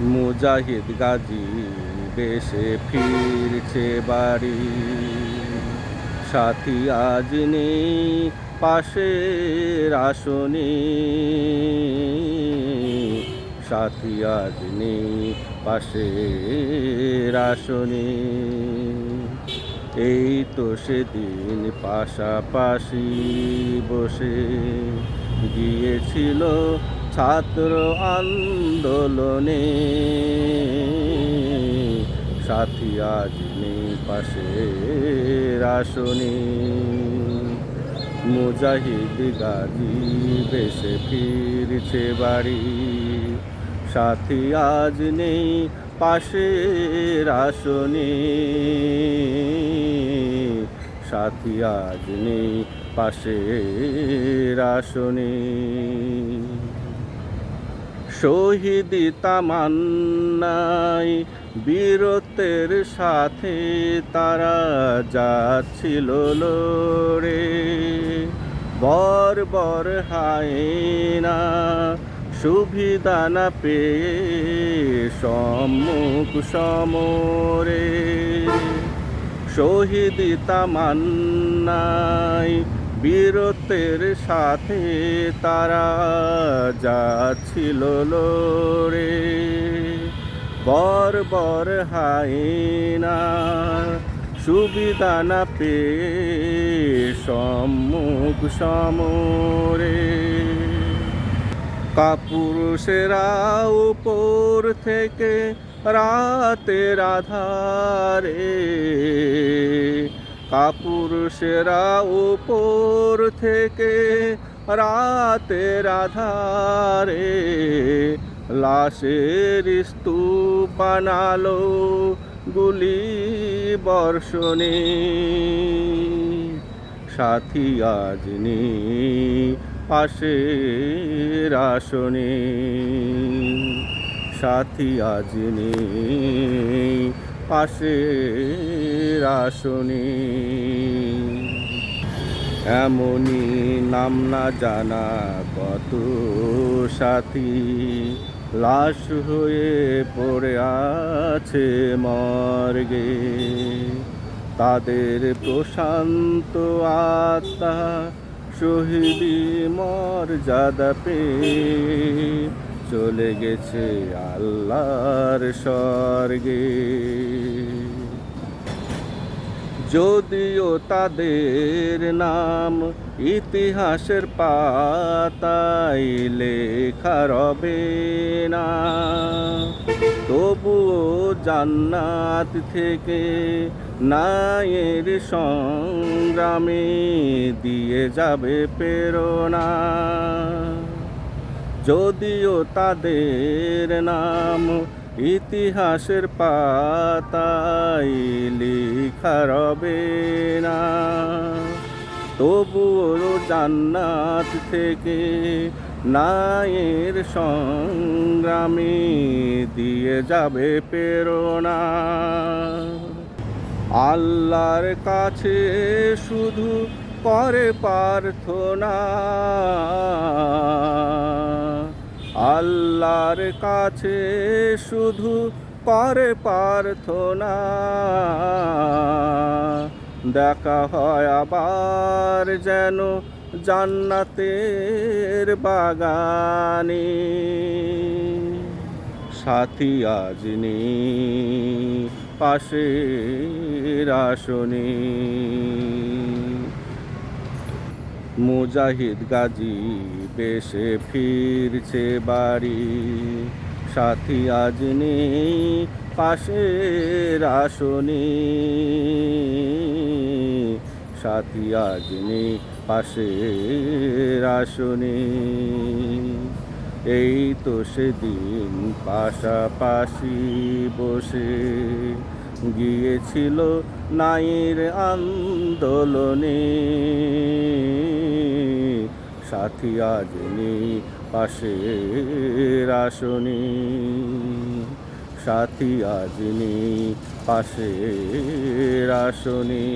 মুজাহিদ গাজী বেশে ফিরছে বাড়ি। সাথী আজ নেই পাশের আসনে। সাথী আজ নেই পাশের আসনে। এই তো সেদিন পাশাপাশি বসে গিয়েছিল ছাত্র আন্দোলনে। সাথী আজ নেই পাশের আসনে। মুজাহিদ গাজী বেশে ফিরছে বাড়ি। সাথী আজ নেই পাশের আসনে। সাথী আজ নেই পাশের আসনে। শহীদ তামান্নাই, বীরত্বের সাথে তারা যাচ্ছিল লড়ে। বর বর হায়না সুবিধা না পেয়ে সম্মুখ সমরে। শহীদ তামান্নাই বীরত্বের সাথে তারা যাচ্ছিল বর বর হায়না, সুবিধা না পেয়ে সম্মুখ সমরে। কাপুরুষেরা উপর থেকে রাতের আধারে কাপুরুষেরা উপর থেকে রাতের রাধারে লাশের স্তূপ বানালো গুলি বর্ষণে। সাথী আজ নেই পাশের আসনে। সাথী আজ নেই পাশের আসনে। এমনই নাম না জানা কত সাথী। লাশ হয়ে পড়ে আছে মর্গে। তাদের প্রশান্ত আত্মা শহীদি মর্যাদা পেয়ে চলে গেছে আল্লাহর স্বর্গে। যদিও তাদের নাম ইতিহাসের পাতায় লেখা রবে না, তবুও জান্নাত থেকে নায়ের সংগ্রামে দিয়ে যাবে প্রেরণা। যদিও তাদের নাম ইতিহাসের পাতায় লেখা রবে না। তবুও জান্নাত থেকে নায়ের সংগ্রামে দিয়ে যাবে প্রেরণা। আল্লাহর কাছে শুধু করে প্রার্থনা। আল্লাহর কাছে শুধু করে প্রার্থনা। দেখা হয় আবার যেন জান্নাতের বাগানে। সাথী আজ নেই পাশের আসনে। মুজাহিদ গাজী বেশে ফিরছে বাড়ি। সাথী আজ নেই পাশের আসনে। সাথী আজ নেই পাশের আসনে। এই তো সেদিন পাশাপাশি বসে গিয়েছিল নাইর আন্দোলনে। সাথী আজ নেই পাশের আসনে। সাথী আজ নেই পাশের আসনে।